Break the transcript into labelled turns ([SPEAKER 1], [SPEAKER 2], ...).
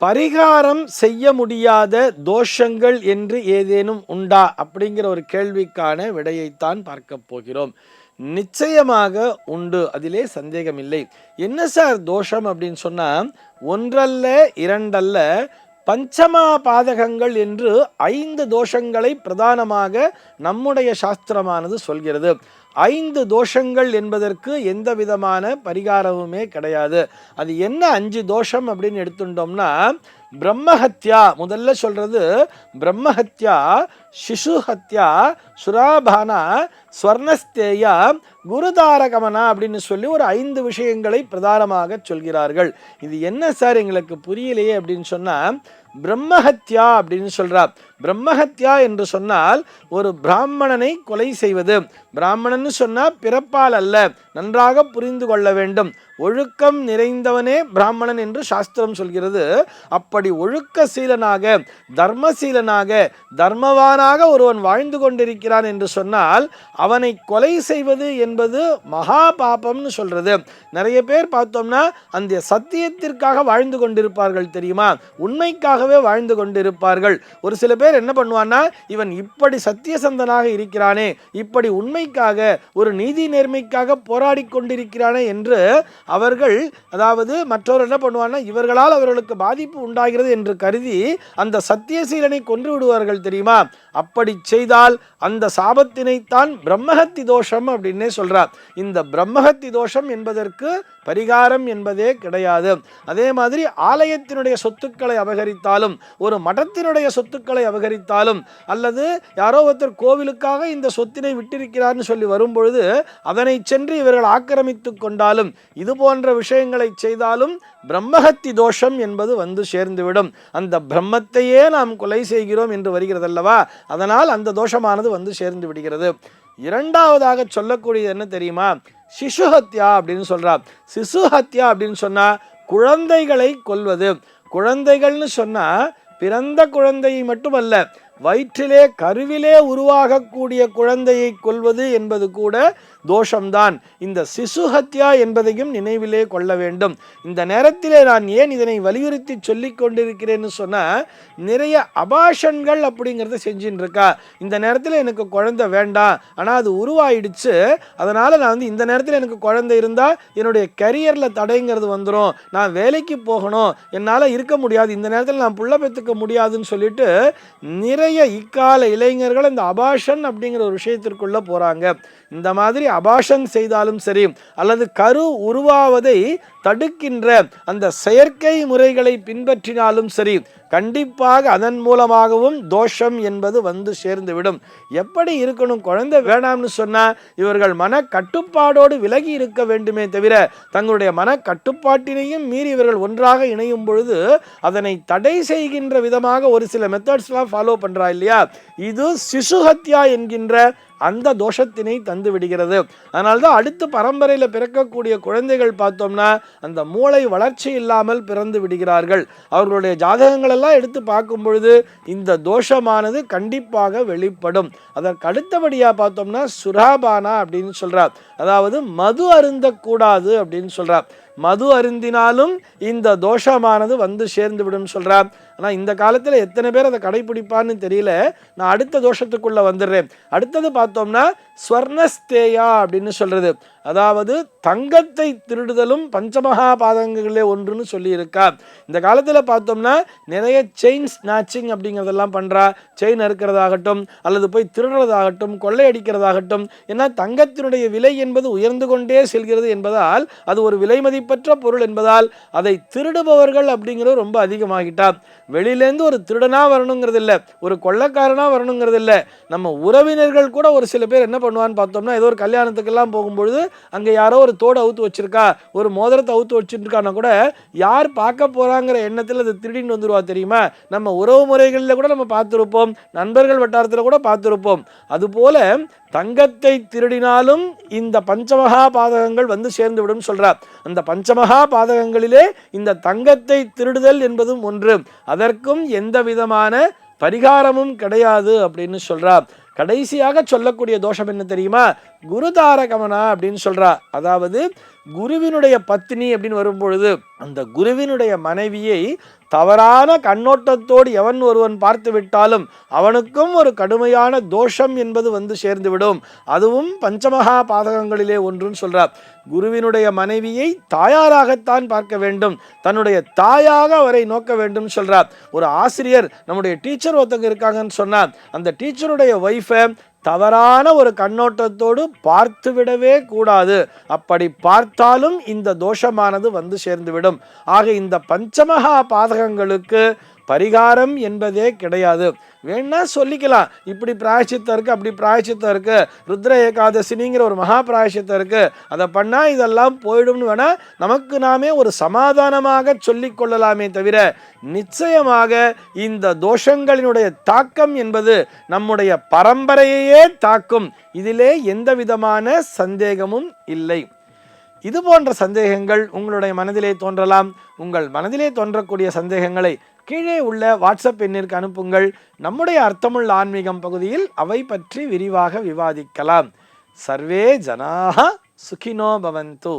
[SPEAKER 1] பரிகாரம் செய்ய முடியாத தோஷங்கள் என்று ஏதேனும் உண்டா அப்படிங்கிற ஒரு கேள்விக்கான விடையைத்தான் பார்க்க போகிறோம். நிச்சயமாக உண்டு. அதிலே சந்தேகமில்லை. என்ன சார் தோஷம் அப்படின்னு சொன்னா ஒன்றல்ல இரண்டல்ல பஞ்சமா பாதகங்கள் என்று ஐந்து தோஷங்களை பிரதானமாக நம்முடைய சாஸ்திரமானது சொல்கிறது. ஐந்து தோஷங்கள் என்பதற்கு எந்த விதமான பரிகாரமுமே கிடையாது. அது என்ன அஞ்சு தோஷம் அப்படின்னு எடுத்துட்டோம்னா பிரம்மஹத்யா முதல்ல சொல்றது பிரம்மஹத்யா சிசுஹத்யா சுராபானா ஸ்வர்ணஸ்தேயா குருதாரகமனா அப்படின்னு சொல்லி ஒரு ஐந்து விஷயங்களை பிரதானமாக சொல்கிறார்கள். இது என்ன சார் எங்களுக்கு புரியலையே அப்படின்னு சொன்னால் பிரம்மஹத்யா அப்படின்னு சொல்கிறார் பிரம்மஹத்யா என்று சொன்னால் ஒரு பிராமணனை கொலை செய்வது. பிராமணன் சொன்னா பிறப்பால் அல்ல. நன்றாக புரிந்து கொள்ள வேண்டும். ஒழுக்கம் நிறைந்தவனே பிராமணன் என்று சாஸ்திரம் சொல்கிறது. அப்படி ஒழுக்க சீலனாக தர்மசீலனாக தர்மவானாக ஒருவன் வாழ்ந்து கொண்டிருக்கிறான் என்று சொன்னால் அவனை கொலை செய்வது என்பது மகா பாபம்னு சொல்றது. நிறைய பேர் பார்த்தோம்னா அந்த சத்தியத்திற்காக வாழ்ந்து கொண்டிருப்பார்கள் தெரியுமா? உண்மைக்காகவே வாழ்ந்து கொண்டிருப்பார்கள். ஒரு சில பேர் என்ன பண்ணுவான்னா இவன் இப்படி சத்தியசந்தனாக இருக்கிறானே இப்படி உண்மைக்காக ஒரு நீதி நேர்மைக்காக போராடி கொண்டிருக்கிறானே என்று அவர்கள் அதாவது மற்றவர் என்ன பண்ணுவான்னா இவர்களால் அவர்களுக்கு பாதிப்பு உண்டாகிறது என்று கருதி அந்த சத்தியசீலனை கொன்று விடுவார்கள் தெரியுமா? அப்படி செய்தால் அந்த சாபத்தினைத்தான் பிரம்மஹத்தி தோஷம் அப்படின்னே சொல்கிறார் இந்த பிரம்மஹத்தி தோஷம் என்பதற்கு பரிகாரம் என்பதே கிடையாது. அதே மாதிரி ஆலயத்தினுடைய சொத்துக்களை அபகரித்தாலும் ஒரு மடத்தினுடைய சொத்துக்களை அபகரித்தாலும் அல்லது யாரோ ஒருத்தர் கோவிலுக்காக இந்த சொத்தினை விட்டிருக்கிறார்னு சொல்லி வரும்பொழுது அதனை சென்று இவர்கள் ஆக்கிரமித்து கொண்டாலும் இது போன்ற விஷயங்களை செய்தாலும் பிரம்மஹத்தி தோஷம் என்பது வந்து சேர்ந்துவிடும். அந்த பிரம்மத்தையே நாம் கொலை செய்கிறோம் என்று வருகிறதல்லவா? அதனால் அந்த தோஷமானது வந்து சேர்ந்து விடுகிறது. இரண்டாவதாக சொல்லக்கூடியது என்ன தெரியுமா? சிசுஹத்யா அப்படின்னு சொல்றா. சிசுஹத்யா அப்படின்னு சொன்னா குழந்தைகளை கொல்வது. குழந்தைகள்னு சொன்னா பிறந்த குழந்தையை மட்டுமல்ல வயிற்றிலே கருவிலே உருவாகக்கூடிய குழந்தையை கொள்வது என்பது கூட தோஷம்தான். இந்த சிசு ஹத்யா என்பதையும் நினைவிலே கொள்ள வேண்டும். இந்த நேரத்திலே நான் ஏன் இதனை வலியுறுத்தி சொல்லிக் கொண்டிருக்கிறேன்னு சொன்னால் நிறைய அபாஷன்கள் அப்படிங்கிறத செஞ்சுட்டு இருக்கா இந்த நேரத்தில் எனக்கு குழந்தை வேண்டாம். ஆனால் அது உருவாயிடுச்சு. அதனால் நான் வந்து இந்த நேரத்தில் எனக்கு குழந்தை இருந்தால் என்னுடைய கரியரில் தடைங்கிறது வந்துடும் நான் வேலைக்கு போகணும். என்னால் இருக்க முடியாது. இந்த நேரத்தில் நான் புள்ள பெற்றுக்க முடியாதுன்னு சொல்லிட்டு நிறைய இக்கால இளைஞர்கள் இந்த அபாஷன் அப்படிங்கிற ஒரு விஷயத்திற்குள்ள போறாங்க. இந்த மாதிரி அபாஷன் செய்தாலும் சரி அல்லது கரு உருவாவதை தடுக்கின்ற அந்த செயற்கை முறைகளை பின்பற்றினாலும் சரி கண்டிப்பாக அதன் மூலமாகவும் தோஷம் என்பது வந்து சேர்ந்துவிடும். எப்படி இருக்கணும்? குழந்தை வேணாம்னு சொன்னால் இவர்கள் மன கட்டுப்பாடோடு விலகி இருக்க வேண்டுமே தவிர தங்களுடைய மன கட்டுப்பாட்டினையும் மீறி இவர்கள் ஒன்றாக இணையும் பொழுது அதனை தடை செய்கின்ற விதமாக ஒரு சில மெத்தட்ஸ்லாம் ஃபாலோ பண்ணுறா இல்லையா? இது சிசுஹத்யா என்கின்ற அந்த தோஷத்தினை தந்து விடுகிறது. அதனால்தான் அடுத்த பரம்பரையில் பிறக்கக்கூடிய குழந்தைகள் பார்த்தோம்னா அந்த மூளை வளர்ச்சி இல்லாமல் பிறந்து விடுகிறார்கள். அவர்களுடைய ஜாதகங்களெல்லாம் எடுத்து பார்க்கும் பொழுது இந்த தோஷமானது கண்டிப்பாக வெளிப்படும். அதற்கு அடுத்தபடியாக பார்த்தோம்னா சுராபானா அப்படின்னு சொல்கிறார் அதாவது மது அருந்தக்கூடாது அப்படின்னு சொல்கிறார் மது அருந்தினாலும் இந்த தோஷமானது வந்து சேர்ந்து விடும் சொல்கிறார் ஆனால் இந்த காலத்தில் எத்தனை பேர் அதை கடைபிடிப்பான்னு தெரியல. நான் அடுத்த தோஷத்துக்குள்ளே வந்துடுறேன். அடுத்தது பார்த்தோம்னா ஸ்வர்ணஸ்தேயா அப்படின்னு சொல்கிறது அதாவது தங்கத்தை திருடுதலும் பஞ்சமகா பாதகங்களே ஒன்றுன்னு சொல்லியிருக்கா. இந்த காலத்தில் பார்த்தோம்னா நிறைய செயின் ஸ்நாச்சிங் அப்படிங்கிறதெல்லாம் பண்ணுறா செயின் அறுக்கிறதாகட்டும் அல்லது போய் திருடுறதாகட்டும் கொள்ளையடிக்கிறதாகட்டும். ஏன்னா தங்கத்தினுடைய விலை என்பது உயர்ந்து கொண்டே செல்கிறது என்பதால் அது ஒரு விலை மதிப்பற்ற பொருள் என்பதால் அதை திருடுபவர்கள் அப்படிங்கிறது ரொம்ப அதிகமாகிட்டா. வெளியிலேருந்து ஒரு திருடனாக வரணுங்கிறது இல்லை ஒரு கொள்ளக்காரனாக வரணுங்கிறது இல்லை நம்ம உறவினர்கள் கூட ஒரு சில பேர் என்ன பண்ணுவான்னு பார்த்தோம்னா ஏதோ ஒரு கல்யாணத்துக்கெல்லாம் போகும்பொழுது அங்கே யாரோ ஒரு தோடு அவுத்து வச்சிருக்கா ஒரு மோதிரத்தை அவுத்து வச்சுருக்கானா கூட யார் பார்க்க போகிறாங்கிற எண்ணத்தில் அது திருடின்னு வந்துருவா தெரியுமா? நம்ம உறவு முறைகளில் கூட நம்ம பார்த்துருப்போம் நண்பர்கள் வட்டாரத்தில் கூட பார்த்துருப்போம். அதுபோல தங்கத்தை திருடினாலும் இந்த பஞ்சமகா பாதகங்கள் வந்து சேர்ந்து விடும் சொல்கிறார் அந்த பஞ்சமகா பாதகங்களிலே இந்த தங்கத்தை திருடுதல் என்பதும் ஒன்று. அதற்கும் எந்த விதமான பரிகாரமும் கிடையாது அப்படின்னு சொல்றா. கடைசியாக சொல்லக்கூடிய தோஷம் என்ன தெரியுமா? குருதாரகமனா அப்படின்னு சொல்றா. அதாவது குருவினுடைய பத்னி அப்படின்னு வரும்பொழுது அந்த குருவினுடைய மனைவியை தவறான கண்ணோட்டத்தோடு எவன் ஒருவன் பார்த்து விட்டாலும் அவனுக்கும் ஒரு கடுமையான தோஷம் என்பது வந்து சேர்ந்துவிடும். அதுவும் பஞ்சமகா பாதகங்களிலே ஒன்றுன்னு சொல்றார். குருவினுடைய மனைவியை தாயாராகத்தான் பார்க்க வேண்டும். தன்னுடைய தாயாக அவரை நோக்க வேண்டும் சொல்றார். ஒரு ஆசிரியர் நம்முடைய டீச்சர் ஒருத்தங்க இருக்காங்கன்னு சொன்னார். அந்த டீச்சருடைய ஒய்ஃபை தவறான ஒரு கண்ணோட்டத்தோடு பார்த்து விடவே கூடாது. அப்படி பார்த்தாலும் இந்த தோஷமானது வந்து சேர்ந்துவிடும். ஆக இந்த பஞ்சமகா பாதகங்களுக்கு பரிகாரம் என்பதே கிடையாது. வேணா சொல்லிக்கலாம். இப்படி பிராயச்சித்தம் இருக்கு அப்படி பிராயச்சித்தம் இருக்கு. ருத்ர ஏகாதசினிங்கிற ஒரு மகா பிராயச்சித்தம் இருக்கு. அதை பண்ணா இதெல்லாம் போயிடும்னு வேணா நமக்கு நாமே ஒரு சமாதானமாக சொல்லிக்கொள்ளலாமே தவிர நிச்சயமாக இந்த தோஷங்களினுடைய தாக்கம் என்பது நம்முடைய பரம்பரையையே தாக்கும். இதிலே எந்த விதமான சந்தேகமும் இல்லை. இது போன்ற சந்தேகங்கள் உங்களுடைய மனதிலே தோன்றலாம். உங்கள் மனதிலே தோன்றக்கூடிய சந்தேகங்களை கீழே உள்ள வாட்ஸ்அப் எண்ணிற்கு அனுப்புங்கள். நம்முடைய அர்த்தமுள்ள ஆன்மீகம் பகுதியில் அவை பற்றி விரிவாக விவாதிக்கலாம். சர்வே ஜனாக சுகினோ பவந்து.